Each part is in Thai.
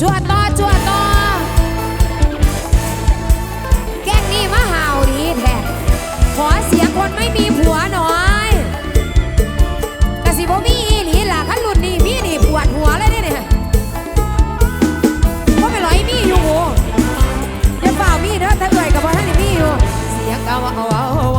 จั่วต่อจั่วต่อแก๊งนี่มาหาวดีแท้ขอเสียงคนไม่มีผัวหน่อยกะสิบ่มีอีหลีล่ะคันรุ่นนี้พี่นี่ปวดหัวเลยเนี่ยก็ไปร้อยมีอยู่อย่าเปล่ามีเด้อถ้าเอ่ยกับพ่อท่านนี่มีอยู่ เสียงเอาเอาเอา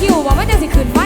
คิวว่าจะสิขึ้นไว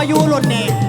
าอม